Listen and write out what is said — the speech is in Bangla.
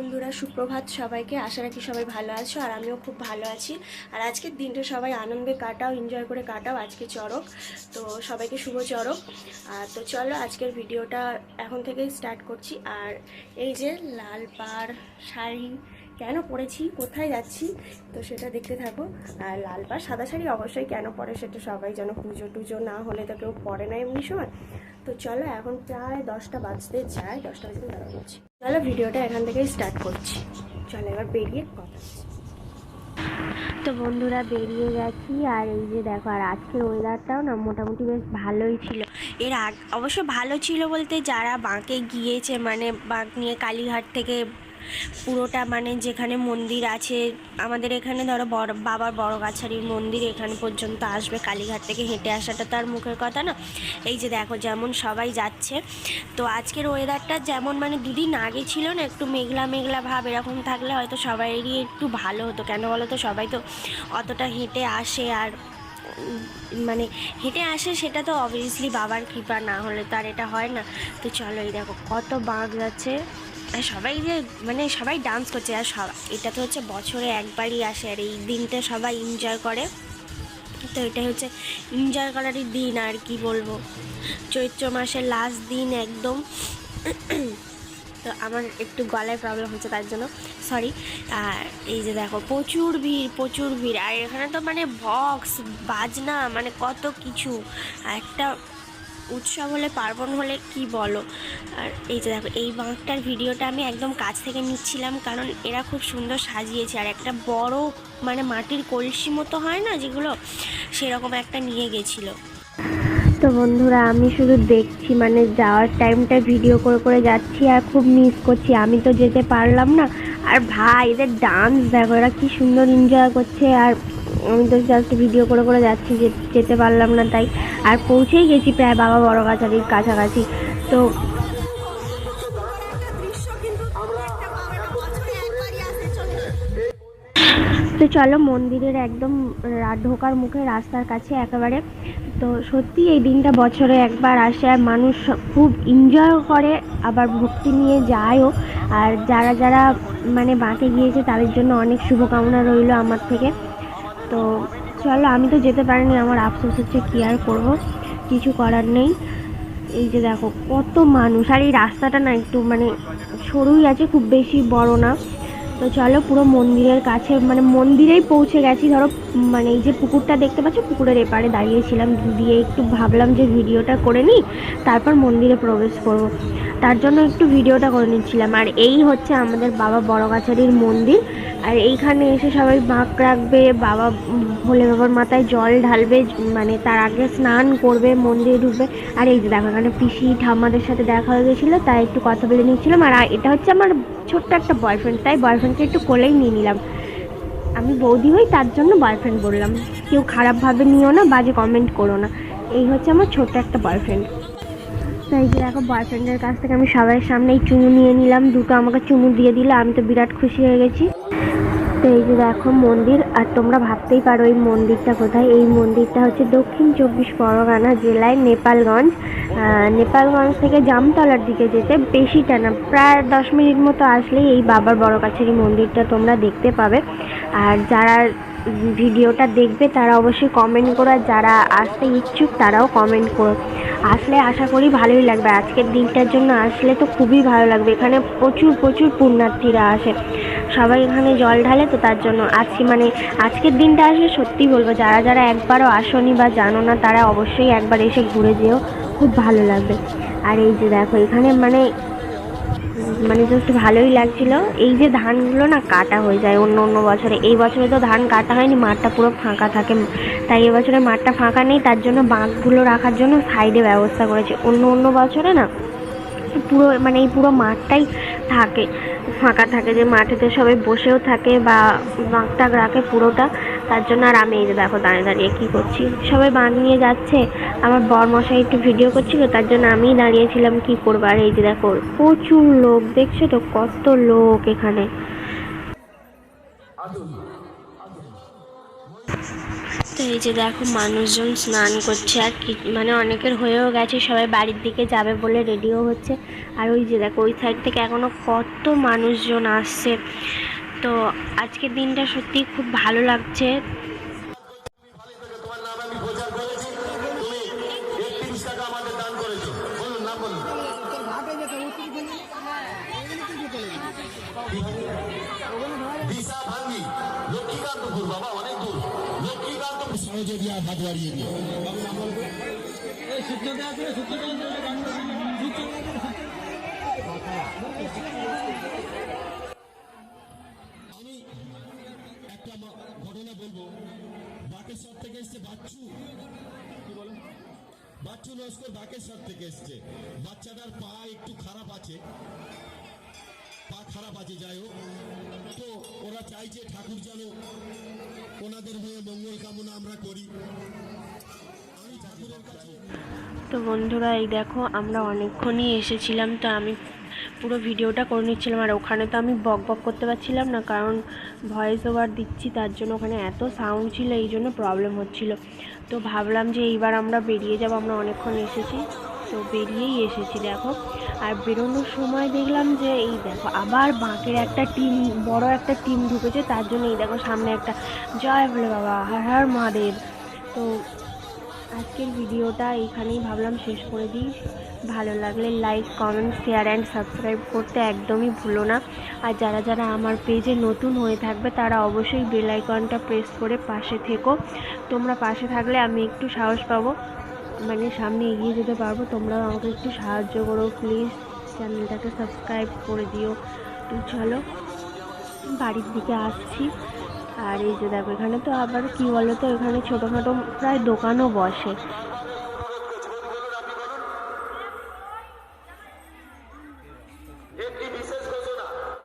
বন্ধুরা, সুপ্রভাত সবাইকে। আশা রাখি সবাই ভালো আছো আর আমিও খুব ভালো আছি। আর আজকের দিনটা সবাই আনন্দে কাটাও এনজয় করে কাটাও। আজকে চড়ক, তো সবাইকে শুভ চড়ক। আর তো চলো, আজকের ভিডিওটা এখন থেকেই স্টার্ট করছি। আর এই যে লাল পাড় শাড়ি কেন পরেছি কোথায় যাচ্ছি, তো সেটা দেখতে থাকো। আর লাল পাড় সাদা শাড়ি অবশ্যই কেন পরে সেটা সবাই যেন পুজো টুজো না হলে তো কেউ পরে না এমনি সময়। তো চলো এখন প্রায় দশটা বাজতে যায়, দশটা বাজতে দাঁড়া করছি চলো ভিডিওটা এখান থেকেই স্টার্ট করছি। চলো এবার বেরিয়ে কথা তো বন্ধুরা, বেরিয়ে গেছি। আর এই যে দেখো, আর আজকের ওয়েদারটাও না মোটামুটি বেশ ভালোই ছিল। এর আগ, অবশ্য ভালো ছিল বলতে যারা বাঁকে গিয়েছে মানে বাঁক নিয়ে কালীঘাট থেকে পুরোটা মানে যেখানে মন্দির আছে, আমাদের এখানে ধরো বড়, বাবার বড় গাছারির মন্দির এখানে পর্যন্ত আসবে। কালীঘাট থেকে হেঁটে আসাটা তার মুখের কথা না। এই যে দেখো যেমন সবাই যাচ্ছে। তো আজকের ওয়েদারটা যেমন মানে দুদিন আগে ছিল না, একটু মেঘলা মেঘলা ভাব এরকম থাকলে হয়তো সবাইরই একটু ভালো হতো। কেন বলো তো? সবাই তো অতটা হেঁটে আসে আর মানে হেঁটে আসে সেটা তো অবভিয়াসলি বাবার কৃপা, না হলে তো আর এটা হয় না। তো চলো এই দেখো কত বাঘ যাচ্ছে। আর সবাই যে মানে সবাই ডান্স করছে। আর সবাই এটা তো হচ্ছে বছরে একবারই আসে। আর এই দিনটা সবাই এনজয় করে। তো এটাই হচ্ছে এনজয় করারই দিন, আর কি বলব? চৈত্র মাসের লাস্ট দিন একদম। তো আমার একটু গলায় প্রবলেম হচ্ছে তার জন্য। সরি আর এই যে দেখো, প্রচুর ভিড় প্রচুর ভিড়। আর এখানে তো মানে বক্স বাজনা মানে কত কিছু। একটা উৎসব হলে, পার্বণ হলে কি বলো? আর এই যে দেখো, এই বাঁকটার ভিডিওটা আমি একদম কাছ থেকে নিচ্ছিলাম কারণ এরা খুব সুন্দর সাজিয়েছে। আর একটা বড় মানে মাটির কলসি মতো হয় না যেগুলো? সেরকম একটা নিয়ে গেছিল। তো বন্ধুরা, আমি শুধু দেখছি মানে যাওয়ার টাইমটা ভিডিও করে করে যাচ্ছি আর খুব মিস করছি। আমি তো যেতে পারলাম না। আর ভাই, এদের ডান্স দেখো, এরা কি সুন্দর এনজয় করছে। আর আমি তো জাস্ট ভিডিও করে করে যাচ্ছি যেতে পারলাম না তাই। আর পৌঁছেই গেছি প্রায় বাবা বড় গাছারির কাছাকাছি। তো তো চলো মন্দিরের একদম ঢোকার মুখে রাস্তার কাছে একেবারে। তো সত্যি এই দিনটা বছরে একবার আসে আর মানুষ খুব এনজয় করে, আবার ভক্তি নিয়ে যায়ও। আর যারা যারা মানে বাঁকে গিয়েছে তাদের জন্য অনেক শুভকামনা রইল আমার থেকে। তো চলো, আমি তো যেতে পারিনি, আমার আফসোস হচ্ছে কী আর করব? কিছু করার নেই। এই যে দেখো, কত মানুষ। আর এই রাস্তাটা না একটু মানে সরুই আছে, খুব বেশি বড় না। তো চলো, পুরো মন্দিরের কাছে মানে মন্দিরেই পৌঁছে গেছি। ধরো মানে এই যে পুকুরটা দেখতে পাচ্ছ, পুকুরের এপারে দাঁড়িয়েছিলাম দিয়ে একটু ভাবলাম যে ভিডিওটা করে নিই, তারপর মন্দিরে প্রবেশ করব। তার জন্য একটু ভিডিওটা করে নিচ্ছিলাম। আর এই হচ্ছে আমাদের বাবা বড় বড়গাছারির মন্দির। আর এইখানে এসে সবাই বাঁক রাখবে, বাবা ভোলে বাবার মাথায় জল ঢালবে মানে তার আগে স্নান করবে, মন্দিরে ঢুকবে। আর এই যে দেখো, এখানে পিসি ঠাম্মাদের সাথে দেখা হয়ে গেছিল, তাই একটু কথা বলে নিচ্ছিলাম। আর এটা হচ্ছে আমার ছোট্ট একটা বয়ফ্রেন্ড তাই বয়ফ্রেন্ডকে একটু কোলেই নিয়ে নিলাম। আমি বৌদি হই, তার জন্য বয়ফ্রেন্ড বললাম। কেউ খারাপভাবে নিও না, বাজে কমেন্ট করো না। এই হচ্ছে আমার ছোট্ট একটা বয়ফ্রেন্ড তাই যে দেখো বয়ফ্রেন্ডের কাছ থেকে আমি সবার এই চুমু নিয়ে নিলাম। দুটো আমাকে চুমু দিয়ে দিলে, আমি তো বিরাট খুশি হয়ে গেছি। তো এই যে দেখো, মন্দির, আর তোমরা ভাবতেই পারো এই মন্দিরটা কোথায়। এই মন্দিরটা হচ্ছে দক্ষিণ চব্বিশ পরগনা জেলায় নেপালগঞ্জ। নেপালগঞ্জ থেকে জামতলার দিকে যেতে বেশিটা না প্রায় দশ মিনিট মতো আসলেই এই বাবার বড় কাছেরই মন্দিরটা তোমরা দেখতে পাবে। আর যারা ভিডিওটা দেখবে, তারা অবশ্যই কমেন্ট করো, আর যারা আসতে ইচ্ছুক, তারাও কমেন্ট করো। আসলে আশা করি ভালোই লাগবে। আজকের দিনটার জন্য আসলে তো খুবই ভালো লাগবে। এখানে প্রচুর প্রচুর পুণ্যার্থীরা আসে। সবাই এখানে জল ঢালে তো তার জন্য আজকে মানে আজকের দিনটা আসলে সত্যি বলব, যারা যারা একবারও আসনি বা জানো না, তারা অবশ্যই একবার এসে ঘুরে যেও। খুব ভালো লাগবে। আর এই যে দেখো, এখানে মানে মানে জাস্ট ভালোই লাগছিল। এই যে ধানগুলো না কাটা হয়ে যায় অন্য অন্য বছরে, এই বছরে তো ধান কাটা হয়নি, মাঠটা পুরো ফাঁকা থাকে। তাই এবছরে মাঠটা ফাঁকা নেই, তার জন্য বাঁকগুলো রাখার জন্য সাইডে ব্যবস্থা করেছে। অন্য অন্য বছরে না পুরো মানে এই পুরো মাঠটাই থাকে, ফাঁকা থাকে যে মাঠেতে সবাই বসেও থাকে বা বাঁক টাক রাখে পুরোটা। তার জন্য আর আমি এই যে দেখো দাঁড়িয়ে দাঁড়িয়ে কী করছি। সবাই বাঁক নিয়ে যাচ্ছে। আমার বর মশাই একটু ভিডিও করছিল, তার জন্য আমিই দাঁড়িয়েছিলাম কি করব। আর এই যে দেখো, প্রচুর লোক, দেখছ তো কত লোক এখানে। তো এই যে দেখো, মানুষজন স্নান করছে আর কি মানে অনেকের হয়েও গেছে, সবাই বাড়ির দিকে যাবে বলে রেডিও হচ্ছে। আর ওই যে দেখো, ওই সাইড থেকে এখনও কত মানুষজন আসছে। তো আজকের দিনটা সত্যি খুব ভালো লাগছে। করেছি ঘটনা বলব। বাকেশ্বর থেকে এসছে বাচ্চু। কি বলো বাচ্চু নস্কর বাকেশ্বর থেকে এসছে। বাচ্চাটার পা একটু খারাপ আছে। পা খারাপ আছে, যাই হোক। তো ওরা চাইছে ঠাকুর যেন ওনাদের হয়ে মঙ্গল কামনা আমরা করি। আমি তো বন্ধুরা, এই দেখো, আমরা অনেকক্ষণই এসেছিলাম, তো আমি পুরো ভিডিওটা করে নিচ্ছিলাম। আর ওখানে তো আমি বক বক করতে পারছিলাম না, কারণ ভয়েস ওভার দিচ্ছি, তার জন্য ওখানে এত সাউন্ড ছিল, এই জন্য প্রবলেম হচ্ছিল। তো ভাবলাম যে এইবার আমরা বেরিয়ে যাব, আমরা অনেকক্ষণ এসেছি। তো বেরিয়েই এসেছি, দেখো। আর বেরোনোর সময় দেখলাম যে এই দেখো, আবার বাঁকের একটা টিম, বড় একটা টিম ঢুকেছে, তার জন্য এই দেখো সামনে একটা, জয় বলে বাবা, হর হর মহাদেব। তো আজকের ভিডিওটা এইখানেই ভাবলাম শেষ করে দিই। ভালো লাগলে like comment share and subscribe করতে একদমই ভুলো না। আর যারা যারা আমার পেজে নতুন হয়ে থাকবে, তারা অবশ্যই বেল আইকনটা প্রেস করে পাশে থেকো। তোমরা পাশে থাকলে আমি একটু সাহস পাবো। মানে সামনে এগিয়ে যেতে পারব। তোমরাও আমাকে একটু সাহায্য করো। প্লিজ চ্যানেলটাকে সাবস্ক্রাইব করে দিও। তো চলো, বাড়ির দিকে আসছি। আর এই যে দেখো, এখানে তো আবার কি বলো তো এখানে ছোটোখাটো প্রায় দোকানও বসে।